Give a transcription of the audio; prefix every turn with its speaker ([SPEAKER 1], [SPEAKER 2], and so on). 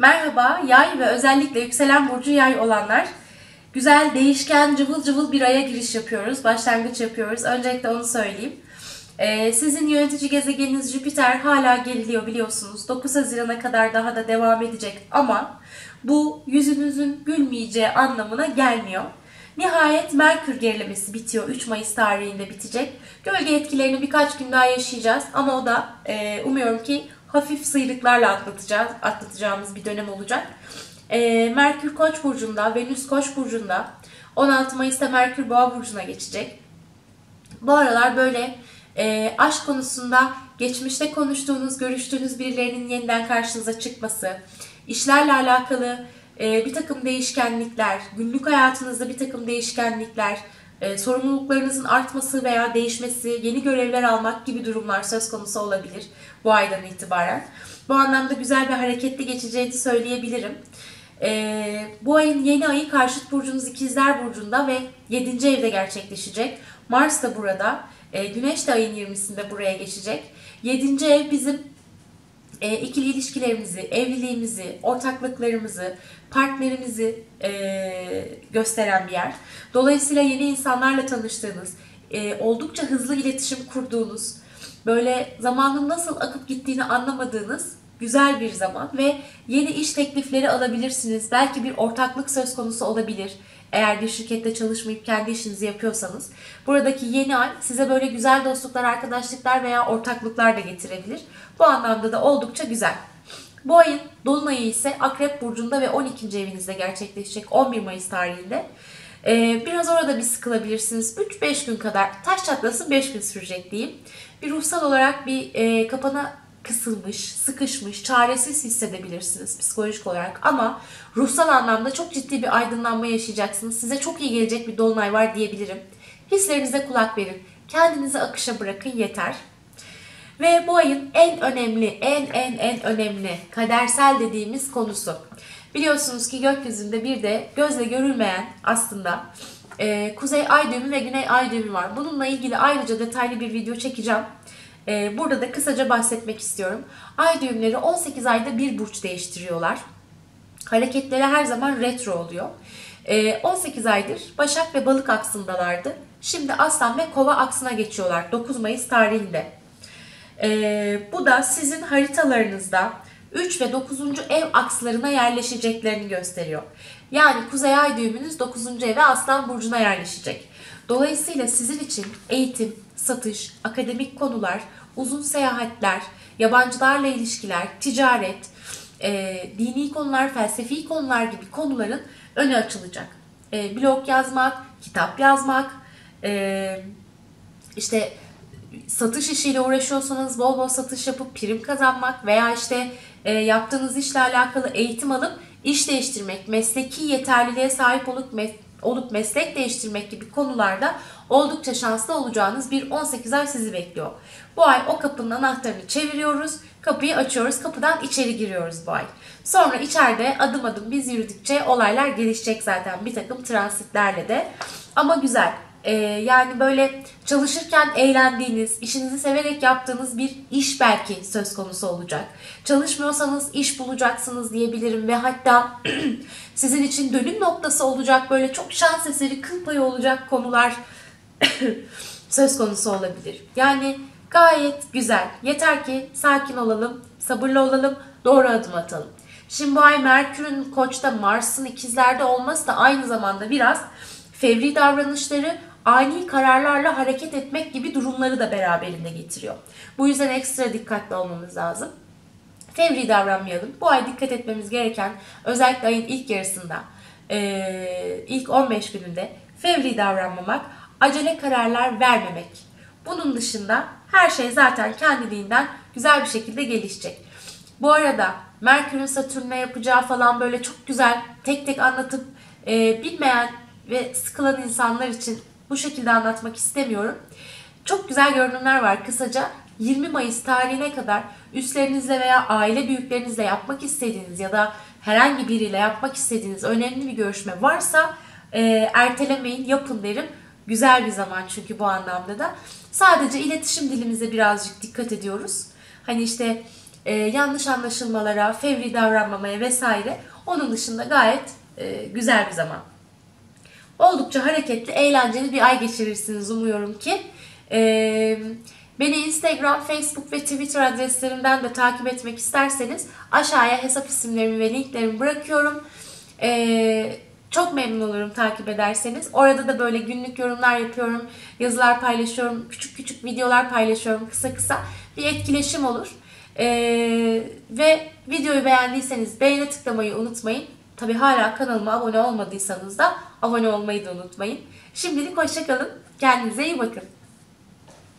[SPEAKER 1] Merhaba yay ve özellikle yükselen burcu yay olanlar. Güzel, değişken, cıvıl cıvıl bir aya giriş yapıyoruz. Başlangıç yapıyoruz. Öncelikle onu söyleyeyim. Ee, sizin yönetici gezegeniniz Jüpiter hala geriliyor biliyorsunuz. 9 Haziran'a kadar daha da devam edecek ama bu yüzünüzün gülmeyeceği anlamına gelmiyor. Nihayet Merkür gerilemesi bitiyor. 3 Mayıs tarihinde bitecek. Gölge etkilerini birkaç gün daha yaşayacağız ama o da e, umuyorum ki hafif sıyrıklarla atlatacağız, atlatacağımız bir dönem olacak. E, Merkür Koç burcunda, Venüs Koç burcunda. 16 Mayıs'ta Merkür Boğa burcuna geçecek. Bu aralar böyle e, aşk konusunda geçmişte konuştuğunuz, görüştüğünüz birilerinin yeniden karşınıza çıkması, işlerle alakalı e, bir takım değişkenlikler, günlük hayatınızda bir takım değişkenlikler, e, sorumluluklarınızın artması veya değişmesi, yeni görevler almak gibi durumlar söz konusu olabilir bu aydan itibaren. Bu anlamda güzel bir hareketli geçeceğini söyleyebilirim. E, bu ayın yeni ayı karşıt burcunuz ikizler burcunda ve 7. evde gerçekleşecek. Mars da burada. E, Güneş de ayın 20'sinde buraya geçecek. 7. ev bizim e, ikili ilişkilerimizi, evliliğimizi, ortaklıklarımızı, partnerimizi e, gösteren bir yer. Dolayısıyla yeni insanlarla tanıştığınız, e, oldukça hızlı iletişim kurduğunuz, böyle zamanın nasıl akıp gittiğini anlamadığınız güzel bir zaman ve yeni iş teklifleri alabilirsiniz. Belki bir ortaklık söz konusu olabilir. Eğer bir şirkette çalışmayıp kendi işinizi yapıyorsanız. Buradaki yeni ay size böyle güzel dostluklar, arkadaşlıklar veya ortaklıklar da getirebilir. Bu anlamda da oldukça güzel. Bu ayın dolunayı ise Akrep Burcu'nda ve 12. evinizde gerçekleşecek 11 Mayıs tarihinde. Ee, biraz orada bir sıkılabilirsiniz. 3-5 gün kadar taş çatlasın 5 gün sürecek diyeyim. Bir ruhsal olarak bir e, kapana kısılmış, sıkışmış, çaresiz hissedebilirsiniz psikolojik olarak ama ruhsal anlamda çok ciddi bir aydınlanma yaşayacaksınız. Size çok iyi gelecek bir dolunay var diyebilirim. Hislerinize kulak verin. Kendinizi akışa bırakın yeter. Ve bu ayın en önemli, en en en önemli kadersel dediğimiz konusu. Biliyorsunuz ki gökyüzünde bir de gözle görülmeyen aslında e, kuzey ay düğümü ve güney ay düğümü var. Bununla ilgili ayrıca detaylı bir video çekeceğim. E, burada da kısaca bahsetmek istiyorum. Ay düğümleri 18 ayda bir burç değiştiriyorlar. Hareketleri her zaman retro oluyor. E, 18 aydır Başak ve Balık aksındalardı. Şimdi Aslan ve Kova aksına geçiyorlar 9 Mayıs tarihinde. E, bu da sizin haritalarınızda 3 ve 9. ev akslarına yerleşeceklerini gösteriyor. Yani Kuzey Ay düğümünüz 9. eve Aslan Burcu'na yerleşecek. Dolayısıyla sizin için eğitim, satış, akademik konular, uzun seyahatler, yabancılarla ilişkiler, ticaret, e, dini konular, felsefi konular gibi konuların önü açılacak. E, blog yazmak, kitap yazmak, e, işte satış işiyle uğraşıyorsanız bol bol satış yapıp prim kazanmak veya işte e, yaptığınız işle alakalı eğitim alıp iş değiştirmek, mesleki yeterliliğe sahip olup mes olup meslek değiştirmek gibi konularda oldukça şanslı olacağınız bir 18 ay sizi bekliyor. Bu ay o kapının anahtarını çeviriyoruz, kapıyı açıyoruz, kapıdan içeri giriyoruz bu ay. Sonra içeride adım adım biz yürüdükçe olaylar gelişecek zaten bir takım transitlerle de. Ama güzel. Ee, yani böyle çalışırken eğlendiğiniz, işinizi severek yaptığınız bir iş belki söz konusu olacak. Çalışmıyorsanız iş bulacaksınız diyebilirim ve hatta sizin için dönüm noktası olacak böyle çok şans eseri kıl payı olacak konular söz konusu olabilir. Yani gayet güzel. Yeter ki sakin olalım, sabırlı olalım, doğru adım atalım. Şimdi bu ay Merkür'ün Koç'ta, Mars'ın ikizlerde olması da aynı zamanda biraz fevri davranışları ani kararlarla hareket etmek gibi durumları da beraberinde getiriyor. Bu yüzden ekstra dikkatli olmamız lazım. Fevri davranmayalım. Bu ay dikkat etmemiz gereken özellikle ayın ilk yarısında, ilk 15 gününde fevri davranmamak, acele kararlar vermemek. Bunun dışında her şey zaten kendiliğinden güzel bir şekilde gelişecek. Bu arada Merkür'ün Satürn'e yapacağı falan böyle çok güzel tek tek anlatıp e, bilmeyen ve sıkılan insanlar için bu şekilde anlatmak istemiyorum. Çok güzel görünümler var kısaca. 20 Mayıs tarihine kadar üstlerinizle veya aile büyüklerinizle yapmak istediğiniz ya da herhangi biriyle yapmak istediğiniz önemli bir görüşme varsa e, ertelemeyin yapın derim. Güzel bir zaman çünkü bu anlamda da. Sadece iletişim dilimize birazcık dikkat ediyoruz. Hani işte e, yanlış anlaşılmalara, fevri davranmamaya vesaire. Onun dışında gayet e, güzel bir zaman. Oldukça hareketli, eğlenceli bir ay geçirirsiniz umuyorum ki. Ee, beni Instagram, Facebook ve Twitter adreslerimden de takip etmek isterseniz aşağıya hesap isimlerimi ve linklerimi bırakıyorum. Ee, çok memnun olurum takip ederseniz. Orada da böyle günlük yorumlar yapıyorum, yazılar paylaşıyorum, küçük küçük videolar paylaşıyorum kısa kısa. Bir etkileşim olur. Ee, ve videoyu beğendiyseniz beğene tıklamayı unutmayın. Tabi hala kanalıma abone olmadıysanız da abone olmayı da unutmayın. Şimdilik hoşçakalın. Kendinize iyi bakın.